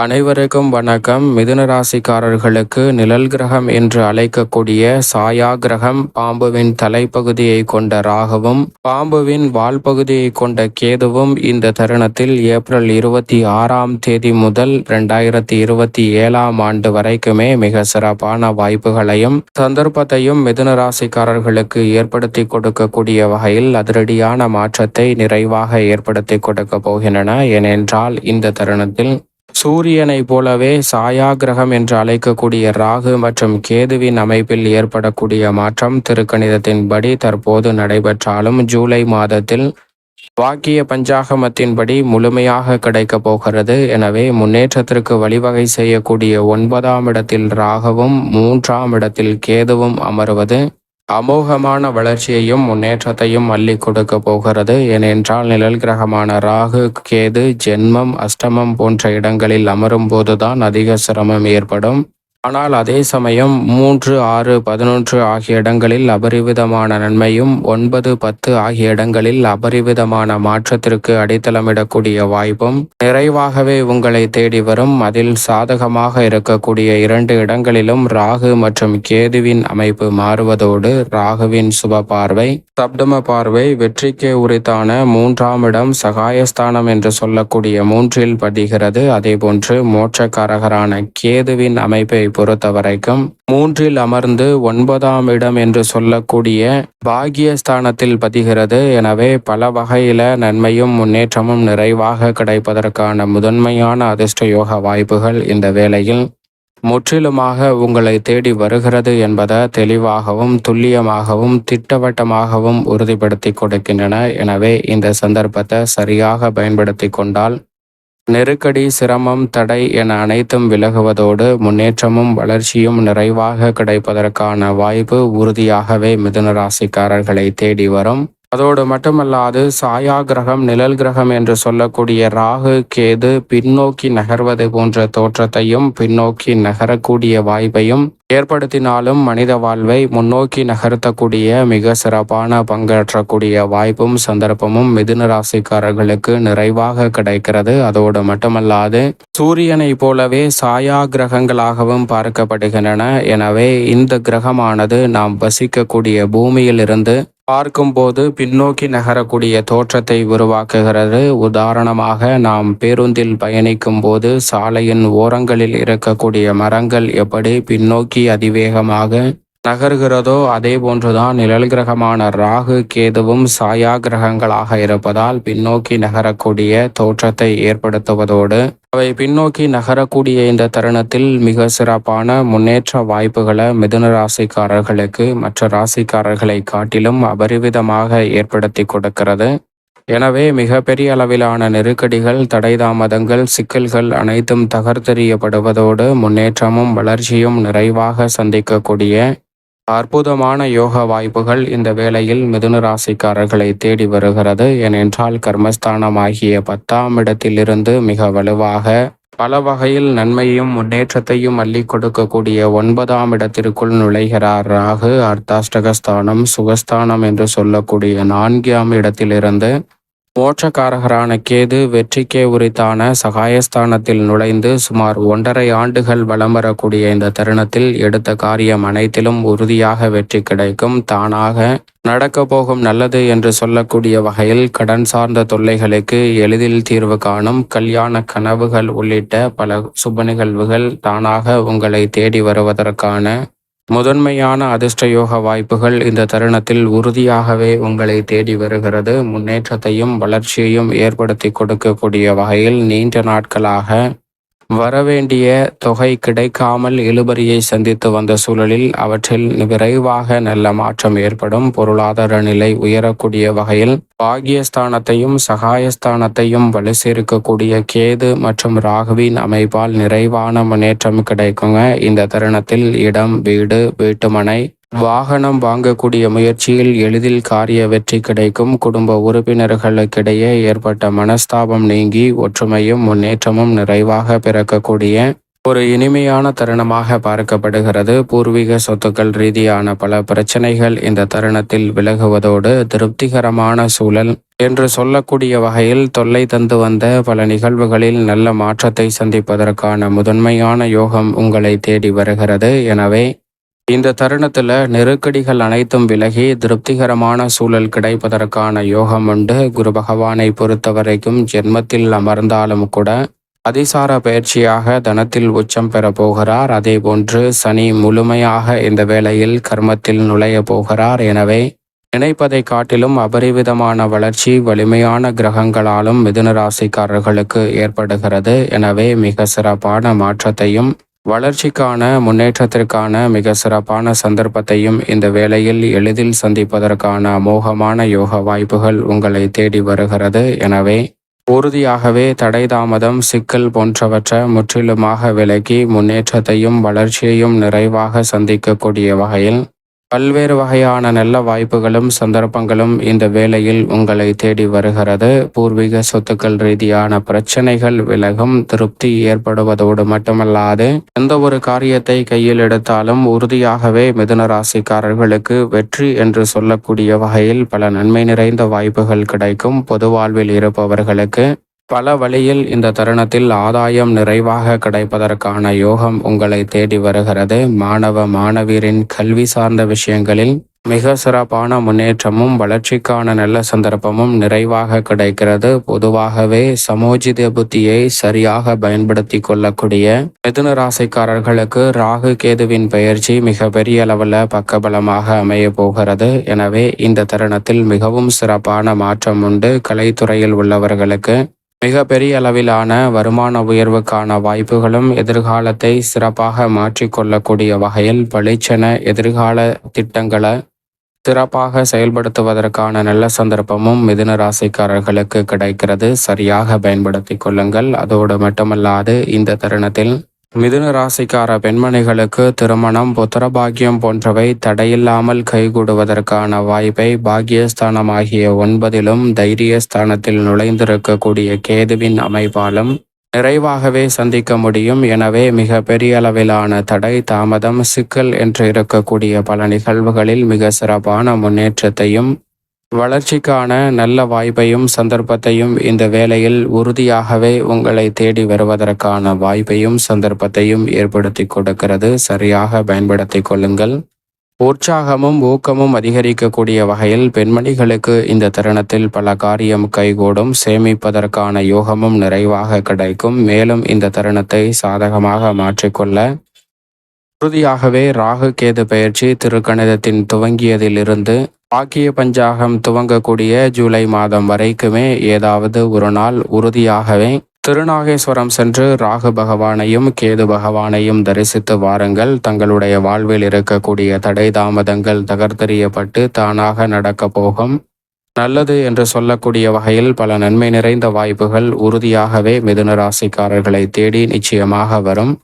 அனைவருக்கும் வணக்கம். மிதுன ராசிக்காரர்களுக்கு நிழல் கிரகம் என்று அழைக்கக்கூடிய சாயா கிரகம் பாம்புவின் தலைப்பகுதியை கொண்ட ராகவும் பாம்புவின் வால் பகுதியை கொண்ட கேதுவும் இந்த தருணத்தில் ஏப்ரல் இருபத்தி ஆறாம் தேதி முதல் இரண்டாயிரத்தி இருபத்தி ஏழாம் ஆண்டு வரைக்குமே மிக சிறப்பான வாய்ப்புகளையும் சந்தர்ப்பத்தையும் மிதுன ராசிக்காரர்களுக்கு ஏற்படுத்தி கொடுக்கக்கூடிய வகையில் அதிரடியான மாற்றத்தை நிறைவாக ஏற்படுத்தி கொடுக்க போகின்றன. ஏனென்றால் இந்த தருணத்தில் சூரியனை போலவே சாயா கிரகம் என்று அழைக்கக்கூடிய ராகு மற்றும் கேதுவின் அமைப்பில் ஏற்படக்கூடிய மாற்றம் திருக்கணிதத்தின்படி தற்போது நடைபெற்றாலும் ஜூலை மாதத்தில் வாக்கிய பஞ்சாகமத்தின்படி முழுமையாக கிடைக்கப் போகிறது. எனவே முன்னேற்றத்திற்கு வழிவகை செய்யக்கூடிய ஒன்பதாம் இடத்தில் ராகவும் மூன்றாம் இடத்தில் கேதுவும் அமர்வது அமோகமான வளர்ச்சியையும் முன்னேற்றத்தையும் அள்ளி கொடுக்க போகிறது. ஏனென்றால் நிழல் கிரகமான ராகு கேது ஜென்மம் அஷ்டமம் போன்ற இடங்களில் அமரும் போதுதான் அதிக சிரமம் ஏற்படும். ஆனால் அதே சமயம் மூன்று ஆறு பதினொன்று ஆகிய இடங்களில் அபரிவிதமான நன்மையும் ஒன்பது பத்து ஆகிய இடங்களில் அபரிவிதமான மாற்றத்திற்கு அடித்தளமிடக்கூடிய வாய்ப்பும் நிறைவாகவே உங்களை தேடி வரும் அதில் சாதகமாக இருக்கக்கூடிய இரண்டு இடங்களிலும் ராகு மற்றும் கேதுவின் அமைப்பு மாறுவதோடு ராகுவின் சுப பார்வை சப்தம பார்வை வெற்றிக்கே உரித்தான மூன்றாம் இடம் சகாயஸ்தானம் என்று சொல்லக்கூடிய மூன்றில் பதிகிறது. அதேபோன்று மோட்சக்காரகரான கேதுவின் அமைப்பை பொறுத்த வரைக்கும் மூன்றில் அமர்ந்து ஒன்பதாம் இடம் என்று சொல்லக்கூடிய பாகியஸ்தானத்தில் பதிகிறது. எனவே பல வகையில நன்மையும் முன்னேற்றமும் நிறைவாக கிடைப்பதற்கான முதன்மையான அதிர்ஷ்ட யோக வாய்ப்புகள் இந்த வேளையில் முற்றிலுமாக உங்களை தேடி வருகிறது என்பதை தெளிவாகவும் துல்லியமாகவும் திட்டவட்டமாகவும் உறுதிப்படுத்தி கொடுக்கின்றன. எனவே இந்த சந்தர்ப்பத்தை சரியாக பயன்படுத்தி கொண்டால் நெருக்கடி சிரமம் தடை என அனைத்தும் விலகுவதோடு முன்னேற்றமும் வளர்ச்சியும் நிறைவாக கிடைப்பதற்கான வாய்ப்பு உறுதியாகவே மிதுன ராசிக்காரர்களை தேடி வரும். அதோடு மட்டுமல்லாது சாயா கிரகம் நிழல் கிரகம் என்று சொல்லக்கூடிய ராகு கேது பின்னோக்கி நகர்வது போன்ற தோற்றத்தையும் பின்னோக்கி நகரக்கூடிய வாய்ப்பையும் ஏற்படுத்தினாலும் மனித வாழ்வை முன்னோக்கி நகர்த்தக்கூடிய மிக சிறப்பான பங்காற்றக்கூடிய வாய்ப்பும் சந்தர்ப்பமும் மிதுன ராசிக்காரர்களுக்கு நிறைவாக கிடைக்கிறது. அதோடு மட்டுமல்லாது சூரியனை போலவே சாயா கிரகங்களாகவும் பார்க்கப்படுகின்றன. எனவே இந்த கிரகமானது நாம் வசிக்கக்கூடிய பூமியிலிருந்து பார்க்கும்போது பின்னோக்கி நகரக்கூடிய தோற்றத்தை உருவாக்குகிறது. உதாரணமாக நாம் பேருந்தில் பயணிக்கும் போது சாலையின் ஓரங்களில் இருக்கக்கூடிய மரங்கள் எப்படி பின்னோக்கி அதிவேகமாக நகர்கிறதோ அதே போன்றுதான் நிழல் கிரகமான ராகு கேதுவும் சாயா கிரகங்களாக இருப்பதால் பின்னோக்கி நகரக்கூடிய தோற்றத்தை ஏற்படுத்துவதோடு அவை பின்னோக்கி நகரக்கூடிய இந்த தருணத்தில் மிக சிறப்பான முன்னேற்ற வாய்ப்புகளை மிதுன ராசிக்காரர்களுக்கு மற்ற ராசிக்காரர்களை காட்டிலும் அபரிவிதமாக ஏற்படுத்தி கொடுக்கிறது. எனவே மிகப்பெரிய அளவிலான நெருக்கடிகள் தடை தாமதங்கள் சிக்கல்கள் அனைத்தும் தகர்த்தெறியப்படுவதோடு முன்னேற்றமும் வளர்ச்சியும் நிறைவாக சந்திக்கக்கூடிய அற்புதமான யோக வாய்ப்புகள் இந்த வேளையில் மிதுன ராசிக்காரர்களை தேடி வருகிறது. ஏனென்றால் கர்மஸ்தானமாகிய பத்தாம் இடத்திலிருந்து மிக வலுவாக பல வகையில் நன்மையும் முன்னேற்றத்தையும் அள்ளி கொடுக்கக்கூடிய ஒன்பதாம் இடத்திற்குள் நுழைகிறார் ராகு. அர்த்தாஷ்டகஸ்தானம் சுகஸ்தானம் என்று சொல்லக்கூடிய நான்காம் இடத்திலிருந்து மோட்சக்காரகரான கேது வெற்றிக்கே உரித்தான சகாயஸ்தானத்தில் நுழைந்து சுமார் ஒன்றரை ஆண்டுகள் வலம் வரக்கூடிய இந்த தருணத்தில் எடுத்த காரியம் அனைத்திலும் உறுதியாக வெற்றி கிடைக்கும். தானாக நடக்க போகும் நல்லது என்று சொல்லக்கூடிய வகையில் கடன் சார்ந்த தொல்லைகளுக்கு எளிதில் தீர்வு காணும். கல்யாண கனவுகள் உள்ளிட்ட பல சுப நிகழ்வுகள் தானாக உங்களை தேடி வருவதற்கான முதன்மையான அதிர்ஷ்டயோக வாய்ப்புகள் இந்த தருணத்தில் உறுதியாகவே உங்களை தேடி வருகிறது. முன்னேற்றத்தையும் வளர்ச்சியையும் ஏற்படுத்தி கொடுக்கக்கூடிய வகையில் நீண்ட நாட்களாக வரவேண்டிய தொகை கிடைக்காமல் இழுபறியை சந்தித்து வந்த சூழலில் அவற்றில் விரைவாக நல்ல மாற்றம் ஏற்படும். பொருளாதார நிலை உயரக்கூடிய வகையில் பாகியஸ்தானத்தையும் சகாயஸ்தானத்தையும் வலு சேர்க்கக்கூடிய கேது மற்றும் ராகுவின் அமைப்பால் நிறைவான முன்னேற்றம் கிடைக்குங்க. இந்த தருணத்தில் இடம் வீடு வீட்டுமனை வாகனம் வாங்கக்கூடிய முயற்சியில் எளிதில் காரிய வெற்றி கிடைக்கும். குடும்ப உறுப்பினர்களுக்கிடையே ஏற்பட்ட மனஸ்தாபம் நீங்கி ஒற்றுமையும் முன்னேற்றமும் நிறைவாக பிறக்கக்கூடிய ஒரு இனிமையான தருணமாக பார்க்கப்படுகிறது. பூர்வீக சொத்துக்கள் ரீதியான பல பிரச்சனைகள் இந்த தருணத்தில் விலகுவதோடு திருப்திகரமான சூழல் என்று சொல்லக்கூடிய வகையில் தொல்லை தந்து வந்த பல நிகழ்வுகளில் நல்ல மாற்றத்தை சந்திப்பதற்கான முதன்மையான யோகம் உங்களை தேடி வருகிறது. எனவே இந்த தருணத்தில் நெருக்கடிகள் அனைத்தும் விலகி திருப்திகரமான சூழல் கிடைப்பதற்கான யோகம் உண்டு. குரு பகவானை பொறுத்தவரைக்கும் ஜென்மத்தில் அமர்ந்தாலும் கூட அதிசார பயிற்சியாக தனத்தில் உச்சம் பெற போகிறார். அதே போன்று சனி முழுமையாக இந்த வேளையில் கர்மத்தில் நுழைய போகிறார். எனவே நினைப்பதை காட்டிலும் அபரிவிதமான வளர்ச்சி வலிமையான கிரகங்களாலும் மிதுன ராசிக்காரர்களுக்கு ஏற்படுகிறது. எனவே மிக சிறப்பான மாற்றத்தையும் வளர்ச்சிக்கான முன்னேற்றத்திற்கான மிக சிறப்பான சந்தர்ப்பத்தையும் இந்த வேளையில் எளிதில் சந்திப்பதற்கான அமோகமான யோக வாய்ப்புகள் உங்களை தேடி வருகிறது. எனவே உறுதியாகவே தடை தாமதம் சிக்கல் போன்றவற்றை முற்றிலுமாக விலக்கி முன்னேற்றத்தையும் வளர்ச்சியையும் நிறைவாக சந்திக்கக்கூடிய வகையில் பல்வேறு வகையான நல்ல வாய்ப்புகளும் சந்தர்ப்பங்களும் இந்த வேளையில் உங்களை தேடி வருகிறது. பூர்வீக சொத்துக்கள் ரீதியான பிரச்சனைகள் விலகும் திருப்தி ஏற்படுவதோடு மட்டுமல்லாது எந்த ஒரு காரியத்தை கையில் எடுத்தாலும் உறுதியாகவே மிதுன ராசிக்காரர்களுக்கு வெற்றி என்று சொல்லக்கூடிய வகையில் பல நன்மை நிறைந்த வாய்ப்புகள் கிடைக்கும். பொது வாழ்வில் இருப்பவர்களுக்கு பல வழியில் இந்த தருணத்தில் ஆதாயம் நிறைவாக கிடைப்பதற்கான யோகம் உங்களை தேடி வருகிறது. மாணவ மாணவியரின் கல்வி சார்ந்த விஷயங்களில் மிக சிறப்பான முன்னேற்றமும் வளர்ச்சிக்கான நல்ல சந்தர்ப்பமும் நிறைவாக கிடைக்கிறது. பொதுவாகவே சமோஜித புத்தியை சரியாக பயன்படுத்தி கொள்ளக்கூடிய மிதுன ராசிக்காரர்களுக்கு ராகு கேதுவின் பயிற்சி மிக பெரிய அளவில் பக்கபலமாக அமைய போகிறது. எனவே இந்த தருணத்தில் மிகவும் சிறப்பான மாற்றம் உண்டு. கலைத்துறையில் உள்ளவர்களுக்கு மிக பெரிய அளவிலான வருமான உயர்வுக்கான வாய்ப்புகளும் எதிர்காலத்தை சிறப்பாக மாற்றிக்கொள்ளக்கூடிய வகையில் பளிச்சென எதிர்கால திட்டங்களை சிறப்பாக செயல்படுத்துவதற்கான நல்ல சந்தர்ப்பமும் மிதுன ராசிக்காரர்களுக்கு கிடைக்கிறது. சரியாக பயன்படுத்தி கொள்ளுங்கள். அதோடு மட்டுமல்லாது இந்த தருணத்தில் மிதுன ராசிக்கார பெண்மணிகளுக்கு திருமணம் புத்திரபாகியம் போன்றவை தடையில்லாமல் கைகூடுவதற்கான வாய்ப்பை பாகியஸ்தானமாகிய ஒன்பதிலும் தைரியஸ்தானத்தில் நுழைந்திருக்கக்கூடிய கேதுவின் அமைப்பாலும் நிறைவாகவே சந்திக்க முடியும். எனவே மிக பெரிய அளவிலான தடை தாமதம் சிக்கல் என்று இருக்கக்கூடிய பல நிகழ்வுகளில் மிக சிறப்பான முன்னேற்றத்தையும் வளர்ச்சிக்கான நல்ல வாய்ப்பையும் சந்தர்ப்பத்தையும் இந்த வேளையில் உறுதியாகவே உங்களை தேடி வருவதற்கான வாய்ப்பையும் சந்தர்ப்பத்தையும் ஏற்படுத்தி கொடுக்கிறது. சரியாக பயன்படுத்தி கொள்ளுங்கள். உற்சாகமும் ஊக்கமும் அதிகரிக்கக்கூடிய வகையில் பெண்மணிகளுக்கு இந்த தருணத்தில் பல காரியம் கைகூடும். சேமிப்பதற்கான யோகமும் நிறைவாக கிடைக்கும். மேலும் இந்த தருணத்தை சாதகமாக மாற்றிக்கொள்ள உறுதியாகவே ராகு கேது பயிற்சி திருக்கணிதத்தின் துவங்கியதிலிருந்து பாக்கிய பஞ்சாகம் துவங்கக்கூடிய ஜூலை மாதம் வரைக்குமே ஏதாவது ஒரு நாள் உறுதியாகவே திருநாகேஸ்வரம் சென்று ராகு பகவானையும் கேது பகவானையும் தரிசித்து வாருங்கள். தங்களுடைய வாழ்வில் இருக்கக்கூடிய தடை தாமதங்கள் தகர்த்தெறியப்பட்டு தானாக நடக்க போகும். நல்லது என்று சொல்லக்கூடிய வகையில் பல நன்மை நிறைந்த வாய்ப்புகள் உறுதியாகவே மிதுன ராசிக்காரர்களை தேடி நிச்சயமாக வரும்.